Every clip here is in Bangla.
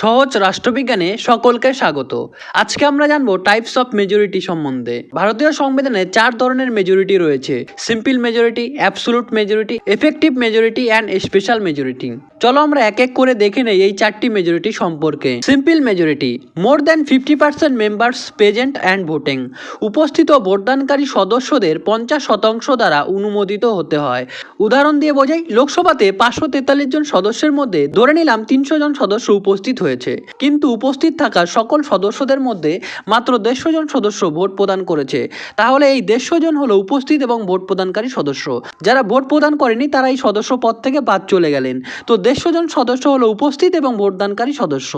সহজ রাষ্ট্রবিজ্ঞানে সকলকে স্বাগত। আজকে আমরা জানব টাইপস অফ মেজরিটি সম্বন্ধে। ভারতীয় সংবিধানে চার ধরনের মেজরিটি রয়েছে। Simple majority absolute majority effective majority and special majority চলো আমরা এক এক করে দেখে নেই এই চারটি মেজরিটি সম্পর্কে। Simple majority more than fifty percent members present and voting উপস্থিত ভোটদানকারী সদস্যদের পঞ্চাশ শতাংশ দ্বারা অনুমোদিত হতে হয়। উদাহরণ দিয়ে বোঝাই, লোকসভাতে পাঁচশো তেতাল্লিশ জন সদস্যের মধ্যে ধরে নিলাম তিনশো জন সদস্য উপস্থিত হয়েছে। কিন্তু উপস্থিত থাকা সকল সদস্যদের মধ্যে মাত্র দেড়শো জন সদস্য ভোট প্রদান করেছে। তাহলে এই দেড়শো জন হলো উপস্থিত এবং ভোট প্রদানকারী সদস্য। যারা ভোট প্রদান করেনি তারা এই সদস্য পদ থেকে বাদ চলে গেলেন। তো দেড়শো জন সদস্য হলো উপস্থিত এবং ভোটদানকারী সদস্য।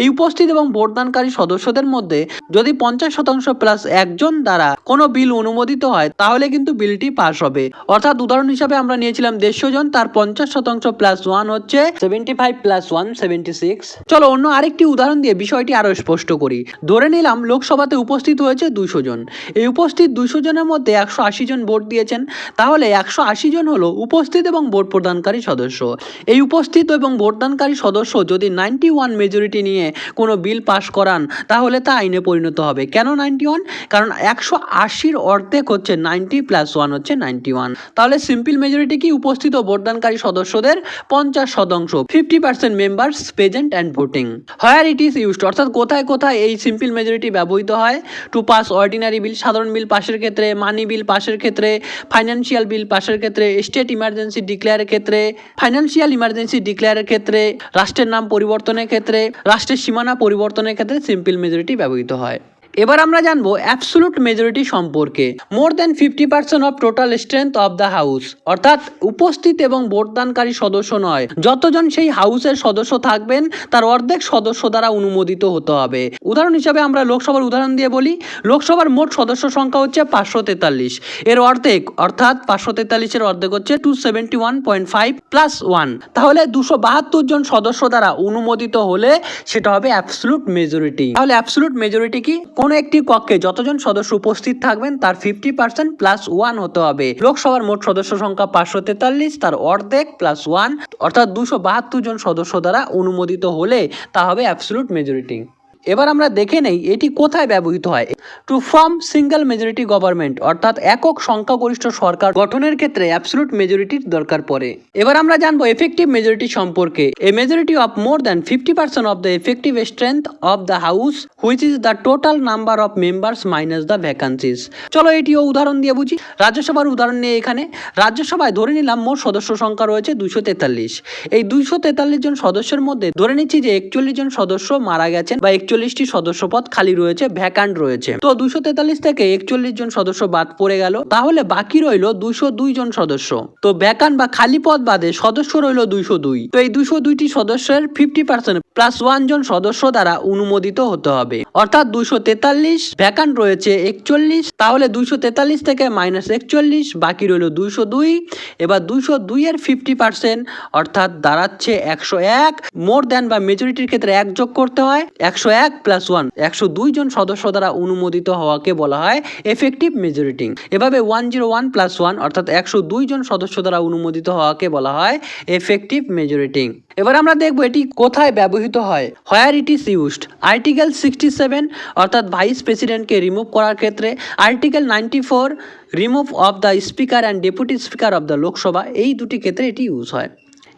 এই উপস্থিত এবং ভোটদানকারী সদস্যদের মধ্যে যদি পঞ্চাশ শতাংশ প্লাস একজন দ্বারা কোনো বিল অনুমোদিত হয়, তাহলে কিন্তু বিলটি পাস হবে। অর্থাৎ উদাহরণ হিসাবে আমরা নিয়েছিলাম দেড়শো জন তার পঞ্চাশ শতাংশ প্লাস ওয়ান হচ্ছে seventy five plus one, seventy six. চলো অন্য আরেকটি উদাহরণ দিয়ে বিষয়টি আরও স্পষ্ট করি। ধরে নিলাম, লোকসভাতে উপস্থিত হয়েছে দুশো জন। এই উপস্থিত দুশো জনের মধ্যে একশো আশি জন ভোট দিয়েছেন। তাহলে একশো আশি জন হলো উপস্থিত এবং ভোট প্রদানকারী সদস্য। এই উপস্থিত এবং ভোটদানকারী সদস্য যদি নাইনটি ওয়ান মেজরিটি নিয়ে কোনো বিল পাশ করান, তাহলে তা আইনে পরিণত হবে। কেন নাইনটি ওয়ান? কারণ একশো আশির অর্ধেক হচ্ছে নাইনটি প্লাস ওয়ান হচ্ছে নাইনটি ওয়ান। তাহলে সিম্পল মেজরিটি কি? উপস্থিত ভোটদানকারী সদস্যদের পঞ্চাশ শতাংশ, fifty percent members present and voting. Where it is used অর্থাৎ কোথায় কোথায় এই সিম্পল মেজরিটি ব্যবহৃত হয় টু পাস অর্ডিনারি বিল সাধারণ বিল পাশের ক্ষেত্রে মানি বিল পাশের ক্ষেত্রে ফাইন্যান্সিয়াল বিল পাশের ক্ষেত্রে স্টেট ইমার্জেন্সি ডিক্লেয়ারের ক্ষেত্রে ফাইন্যান্সিয়াল ইমার্জেন্সি ডিক্লেয়ারের ক্ষেত্রে, রাষ্ট্রের নাম পরিবর্তনের ক্ষেত্রে, রাষ্ট্রের সীমানা পরিবর্তনের ক্ষেত্রে সিম্পল মেজরিটি ব্যবহৃত হয়। এবার আমরা জানব অ্যাবসোলুট মেজরিটি সম্পর্কে। More than fifty percent of total strength of the house অর্থাৎ উপস্থিত এবং ভোটদানকারী সদস্য নয়। যতজন সেই হাউসের সদস্য থাকবেন, তার অর্ধেক সদস্য দ্বারা অনুমোদিত হতে হবে। উদাহরণ হিসাবে আমরা লোকসভার উদাহরণ দিয়ে বলি। লোকসভার মোট সদস্য সংখ্যা হচ্ছে পাঁচশো তেতাল্লিশ। এর অর্ধেক, অর্থাৎ পাঁচশো তেতাল্লিশের অর্ধেক হচ্ছে two seventy one point five plus one তাহলে দুশো বাহাত্তর জন সদস্য দ্বারা অনুমোদিত হলে সেটা হবে অ্যাবসলুট মেজরিটি তাহলে অ্যাবসলুট মেজরিটি কি? কোনো একটি কক্ষে যতজন সদস্য উপস্থিত থাকবেন, তার ফিফটি পার্সেন্ট প্লাস ওয়ান হতে হবে। লোকসভার মোট সদস্য সংখ্যা পাঁচশো তেতাল্লিশ, তার অর্ধেক প্লাস ওয়ান অর্থাৎ দুশো বাহাত্তর জন সদস্য দ্বারা অনুমোদিত হলে তা হবে অ্যাবসলুট মেজরিটি এবার আমরা দেখে নেই এটি কোথায় ব্যবহৃত হয়। To form single majority government অর্থাৎ একক সংখ্যাগরিষ্ঠ সরকার গঠনের ক্ষেত্রে অ্যাবসলুট মেজরিটির দরকার পড়ে। এবার আমরা জানব এফেক্টিভ মেজরিটি সম্পর্কে। A majority of more than fifty percent of the effective strength of the house which is the total number of members minus the vacancies চলো এটিও উদাহরণ দিয়ে বুঝি। রাজ্যসভার উদাহরণ নিয়ে এখানে। রাজ্যসভায় ধরে নিলাম মোট সদস্য সংখ্যা রয়েছে দুইশো তেতাল্লিশ। এই দুইশো তেতাল্লিশ জন সদস্যের মধ্যে ধরে নিচ্ছি যে একচল্লিশ জন সদস্য মারা গেছেন বা একচল্লিশটি সদস্য পদ খালি রয়েছে ভ্যাকান্ট রয়েছে। তো দুশো তেতাল্লিশ থেকে একচল্লিশ জন সদস্য বাদ পড়ে গেল, তাহলে বাকি রইল দুশো দুই জন সদস্য। তো ভ্যাকান্ট বা খালি পদ বাদে সদস্য রইল দুইশো দুই। তো এই দুশো দুইটি সদস্যের ফিফটি পার্সেন্ট প্লাস ওয়ান জন সদস্য দ্বারা অনুমোদিত হতে হবে। অর্থাৎ দুইশো তেতাল্লিশ ভ্যাকান্ট রয়েছে একচল্লিশ, তাহলে দুইশো তেতাল্লিশ থেকে মাইনাস একচল্লিশ, বাকি রইল দুইশো দুই, এবার দুইশো দুইয়ের ফিফটি পার্সেন্ট অর্থাৎ দাঁড়াচ্ছে একশো এক মোর দেন বা মেজরিটির ক্ষেত্রে এক যোগ করতে হয়, একশো এক প্লাস ওয়ান একশো দুই জন সদস্য দ্বারা অনুমোদিত হওয়াকে বলা হয় এফেক্টিভ মেজরিটি এভাবে one zero one plus one অর্থাৎ একশো দুই জন সদস্য দ্বারা অনুমোদিত হওয়াকে বলা হয় এফেক্টিভ মেজরিটি এবার আমরা দেখব এটি কোথায় ব্যবহৃত হয়। Where it is used article sixty seven অর্থাৎ ভাইস প্রেসিডেন্টকে রিমুভ করার ক্ষেত্রে article ninety four remove of the speaker and deputy speaker of the Lok Sabha এই দুটি ক্ষেত্রে এটি ইউজ হয়।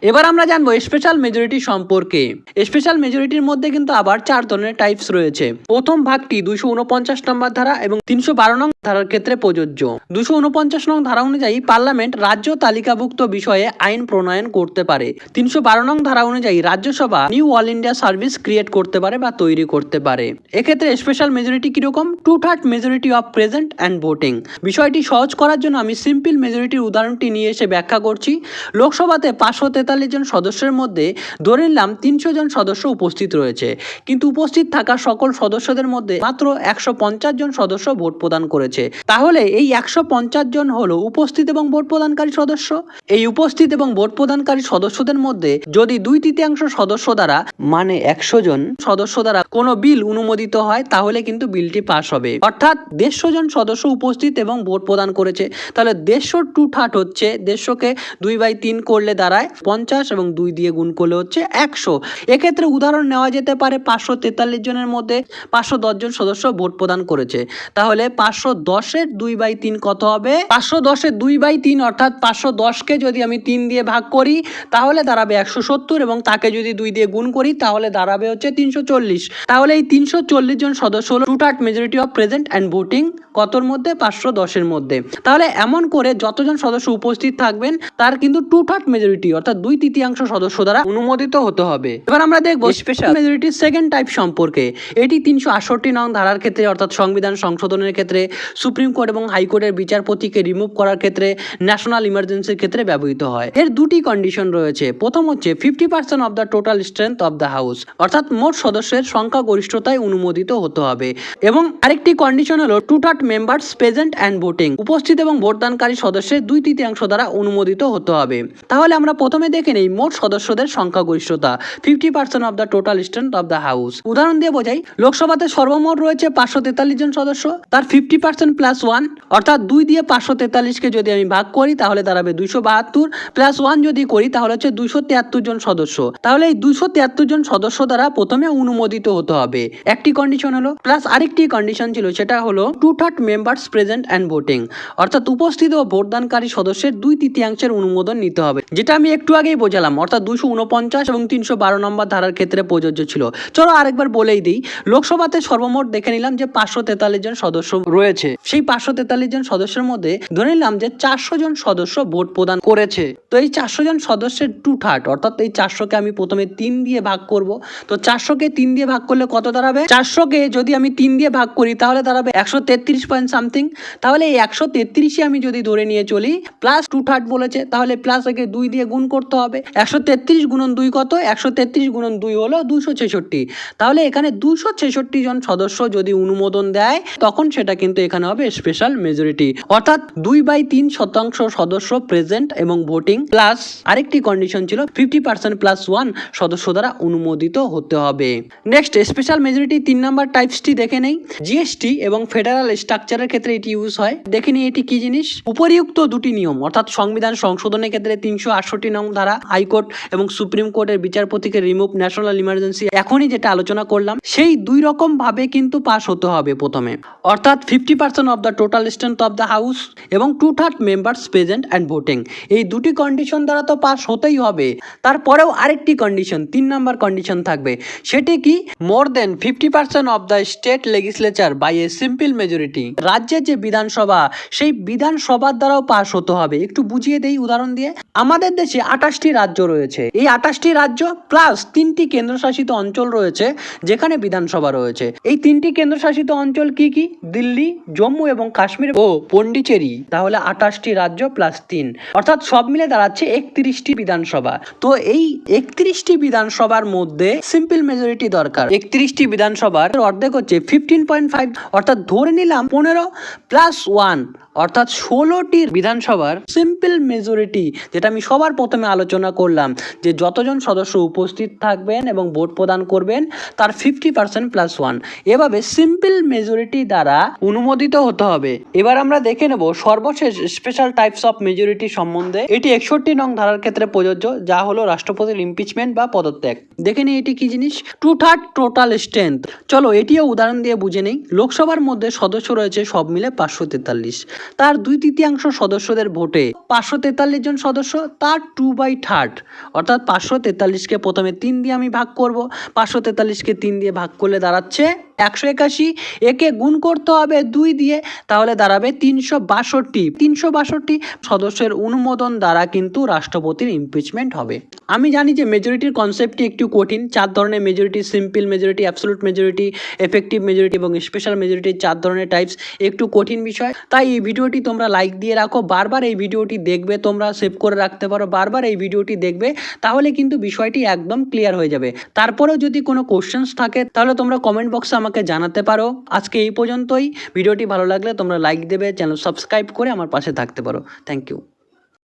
এবার আমরা জানব স্পেশাল মেজরিটি সম্পর্কে। স্পেশাল মেজরিটির মধ্যে কিন্তু আবার চার ধরনের টাইপস রয়েছে। প্রথম ভাগটি দুইশো উনপঞ্চাশ নম্বর ধারা এবং তিনশো বারো নং ধারার ক্ষেত্রে প্রযোজ্য। দুশো উনপঞ্চাশ নং ধারা অনুযায়ী পার্লামেন্ট রাজ্য তালিকাভুক্ত বিষয়ে আইন প্রণয়ন করতে পারে। তিনশো বারো নং ধারা অনুযায়ী Rajya Sabha new all India service create করতে পারে বা তৈরি করতে পারে। এক্ষেত্রে স্পেশাল মেজরিটি কীরকম? Two third majority of present and voting বিষয়টি সহজ করার জন্য আমি সিম্পল মেজরিটির উদাহরণটি নিয়ে এসে ব্যাখ্যা করছি। লোকসভাতে পাঁচশো তেতাল্লিশ জন সদস্যের মধ্যে ধরে নিলাম তিনশো জন সদস্য উপস্থিত রয়েছে। কিন্তু উপস্থিত থাকা সকল সদস্যদের মধ্যে মাত্র একশো পঞ্চাশ জন সদস্য ভোট প্রদান করেছে। তাহলে এই একশো পঞ্চাশ জন হলো উপস্থিত এবং ভোট প্রদানকারী সদস্য? এই উপস্থিত এবং ভোট প্রদানকারী সদস্যদের মধ্যে যদি দুই তৃতীয়াংশ সদস্য দ্বারা মানে একশো জন সদস্য দ্বারা কোনো বিল অনুমোদিত হয়, তাহলে কিন্তু বিলটি পাস হবে। অর্থাৎ দেড়শো জন সদস্য উপস্থিত এবং ভোট প্রদান করেছে। তাহলে দেড়শো টু থার্ড হচ্ছে, দেড়শোকে দুই বাই তিন করলে দাঁড়ায় পঞ্চাশ এবং দুই দিয়ে গুণ করলে হচ্ছে একশো। এক্ষেত্রে উদাহরণ নেওয়া যেতে পারে পাঁচশো তেতাল্লিশ জনের মধ্যে পাঁচশো দশ জন সদস্য ভোট প্রদান করেছে। তাহলে পাঁচশো দশের দুই বাই তিন কত হবে? পাঁচশো দশের দুই বাই তিন অর্থাৎ পাঁচশো দশকে যদি আমি তিন দিয়ে ভাগ করি, তাহলে দাঁড়াবে একশো সত্তর এবং তাকে যদি দুই দিয়ে গুণ করি, তাহলে দাঁড়াবে হচ্ছে তিনশো চল্লিশ। তাহলে এই তিনশো চল্লিশ জন সদস্য হলো two third majority of present and voting কতর মধ্যে? পাঁচশো দশের মধ্যে। তাহলে এমন করে যতজন সদস্য উপস্থিত থাকবেন, তার কিন্তু টু থার্ড মেজরিটি অর্থাৎ দুই তৃতীয়াংশ সদস্য দ্বারা অনুমোদিত হতে হবে। এবার আমরা দেখব স্পেশাল মেজরিটির সেকেন্ড টাইপ সম্পর্কে। এটি তিনশো আটষট্টি নং ধারার ক্ষেত্রে অর্থাৎ সংবিধান সংশোধনের ক্ষেত্রে সুপ্রিম কোর্ট এবং হাইকোর্টের বিচারপতিকে রিমুভ করার ক্ষেত্রে ন্যাশনাল ইমার্জেন্সির ক্ষেত্রে ব্যবহৃত হয়। এর দুটি কন্ডিশন রয়েছে। প্রথম হচ্ছে fifty percent of the total strength of the house অর্থাৎ মোট সদস্যের সংখ্যা গরিষ্ঠতায় অনুমোদিত হতে হবে। এবং আরেকটি কন্ডিশন হলো two third members present and voting উপস্থিত এবং ভোটদানকারী সদস্যের দুই তৃতীয়াংশ দ্বারা অনুমোদিত হতে হবে। তাহলে আমরা প্রথমে দেখে নেই মোট সদস্যদের সংখ্যাগরিষ্ঠতা fifty percent of the total strength of the house উদাহরণ দিয়ে বোঝাই, লোকসভাতে সর্বমোট রয়েছে পাঁচশো তেতাল্লিশ জন সদস্য, তার ফিফটি পার্সেন্ট প্লাস ওয়ান অর্থাৎ দুই দিয়ে পাঁচশো তেতাল্লিশকে যদি আমি ভাগ করি, তাহলে দাঁড়াবে দুইশো বাহাত্তর প্লাস ওয়ান যদি করি, তাহলে হচ্ছে দুইশো তিয়াত্তর জন সদস্য। তাহলে এই দুইশো তিয়াত্তর জন সদস্য দ্বারা প্রথমে অনুমোদিত হতে হবে। একটি কন্ডিশন হলো প্লাস আরেকটি কন্ডিশন ছিল, সেটা হলো two third members present and voting অর্থাৎ উপস্থিত ও ভোটদানকারী সদস্যের দুই তৃতীয়াংশের অনুমোদন নিতে হবে। যেটা আমি একটু আগেই বোঝালাম, অর্থাৎ দুশো উনপঞ্চাশ এবং তিনশো বারো নম্বর ধারার ক্ষেত্রে প্রযোজ্য ছিল। চলো আরেকবার বলেই দিই, লোকসভাতে সর্বমোট দেখে নিলাম যে পাঁচশো তেতাল্লিশ জন সদস্য রয়েছে। সেই পাঁচশো তেতাল্লিশ জন সদস্যের মধ্যে ধরে নিলাম যে চারশো জন সদস্য ভোট প্রদান করেছে। তো এই চারশো জন সদস্যের টু থার্ড অর্থাৎ এই চারশোকে আমি প্রথমে তিন দিয়ে ভাগ করব। তো চারশোকে তিন দিয়ে ভাগ করলে কত দাঁড়াবে? চারশোকে যদি আমি তিন দিয়ে ভাগ করি, তাহলে দাঁড়াবে একশো তেত্রিশ পয়েন্ট সামথিং তাহলে এই একশো তেত্রিশে আমি যদি ধরে নিয়ে চলি প্লাস টু থার্ড বলেছে, তাহলে প্লাস একে দুই দিয়ে গুণ করতে হবে? একশো তেত্রিশ গুণন দুই কত? একশো তেত্রিশ গুণন দুই হলো দুশো ছেষট্টি। তাহলে এখানে দুশো ছেষট্টি জন সদস্য যদি অনুমোদন দেয়, তখন সেটা কিন্তু এখানে হবে স্পেশাল মেজরিটি অর্থাৎ দুই বাই তিন শতাংশ সদস্য প্রেজেন্ট এবং ভোটিং প্লাস আরেকটি কন্ডিশন ছিল ফিফটি পার্সেন্ট প্লাস ওয়ান সদস্য দ্বারা অনুমোদিত হতে হবে। নেক্সট স্পেশাল মেজরিটি তিন নাম্বার টাইপসটি দেখে নেই। জিএসটি এবং ফেডারাল স্ট্রাকচারের ক্ষেত্রে এটি ইউজ হয়। দেখে নিই এটি কি জিনিস? উপরিউক্ত দুটি নিয়ম, অর্থাৎ সংবিধান সংশোধনের ক্ষেত্রে তিনশো আটষট্টি নং ধারা হাইকোর্ট এবং সুপ্রিম কোর্টের বিচারপতিকে রিমুভ ন্যাশনাল ইমার্জেন্সি এখনই যেটা আলোচনা করলাম, সেই দুই রকম ভাবে কিন্তু পাস হতে হবে প্রথমে। অর্থাৎ fifty percent of the total strength of the house এবং two third members present and voting এই দুটি কন্ডিশন দ্বারা তো পাস হতেই হবে। তারপরেও আরেকটি কন্ডিশন তিন নাম্বার কন্ডিশন থাকবে। সেটি কি? More than fifty percent of the state legislature by a simple majority রাজ্যের যে বিধানসভা, সেই বিধানসভার দ্বারাও পাস হতে হবে। একটু বুঝিয়ে দেই, উদাহরণ দিয়ে। আমাদের দেশে আঠাশটি রাজ্য রয়েছে। এই আঠাশটি রাজ্য প্লাস তিনটি কেন্দ্রশাসিত অঞ্চল রয়েছে, যেখানে বিধানসভা রয়েছে। এই তিনটি কেন্দ্রশাসিত অঞ্চল কি কি? দিল্লি, জম্মু এবং কাশ্মীর ও পন্ডিচেরি। তাহলে আঠাশটি রাজ্য প্লাস তিন। অর্থাৎ সব মিলে দাঁড়াচ্ছে একত্রিশটি বিধানসভা। তো এই একত্রিশটি বিধানসভার মধ্যে সিম্পল মেজরিটি দরকার। একত্রিশটি বিধানসভার অর্ধেক হচ্ছে ফিফটিন পয়েন্ট ফাইভ অর্থাৎ ধরে নিলাম পনেরো প্লাস ওয়ান অর্থাৎ ষোলোটি বিধানসভার সিম্পল মেজরিটি যেটা আমি সবার প্রথমে আলোচনা করলাম, যে যতজন সদস্য উপস্থিত থাকবেন এবং ভোট প্রদান করবেন, তার ফিফটি পার্সেন্ট প্লাস ওয়ান এভাবে সিম্পল মেজরিটি দ্বারা অনুমোদিত হতে হবে। এবার আমরা দেখে নেব সর্বশেষ স্পেশাল টাইপস অফ মেজরিটি সম্বন্ধে। এটি একষট্টি নং ধারার ক্ষেত্রে প্রযোজ্য, যা হলো রাষ্ট্রপতির ইমপিচমেন্ট বা পদত্যাগ। দেখে নিই এটি কি জিনিস। টু থার্ড টোটাল স্ট্রেংথ চলো এটিও উদাহরণ দিয়ে বুঝে নেই। লোকসভার মধ্যে সদস্য রয়েছে সব মিলে পাঁচশো তেতাল্লিশ। তার দুই তৃতীয়াংশ সদস্যদের ভোটে। পাঁচশো তেতাল্লিশ জন সদস্য, তার টু বাই থার্ড অর্থাৎ পাঁচশো তেতাল্লিশকে প্রথমে তিন দিয়ে আমি ভাগ করব, পাঁচশো তেতাল্লিশকে তিন দিয়ে ভাগ করলে দাঁড়াচ্ছে একশো একাশি, একে গুণ করতে হবে দুই দিয়ে, তাহলে দাঁড়াবে তিনশো বাষট্টি। তিনশো বাষট্টি সদস্যের অনুমোদন দ্বারা কিন্তু রাষ্ট্রপতির ইমপিচমেন্ট হবে। আমি জানি যে মেজরিটির কনসেপ্টটি একটু কঠিন, চার ধরনের majority simple majority absolute majority effective majority এবং স্পেশাল মেজরিটি চার ধরনের টাইপস একটু কঠিন বিষয়। তাই এই ভিডিওটি তোমরা লাইক দিয়ে রাখো, বারবার এই ভিডিওটি দেখবে তোমরা সেভ করে রাখতে পারো, বারবার এই ভিডিওটি দেখবে, তাহলে কিন্তু বিষয়টি একদম ক্লিয়ার হয়ে যাবে। তারপরেও যদি কোনো কোশ্চেন্স থাকে, তাহলে তোমরা কমেন্ট বক্সে আমাকে জানাতে পারো। আজকে এই পর্যন্তই। ভিডিওটি ভালো লাগলে তোমরা লাইক দেবে চ্যানেল সাবস্ক্রাইব করে আমার পাশে থাকতে পারো। Thank you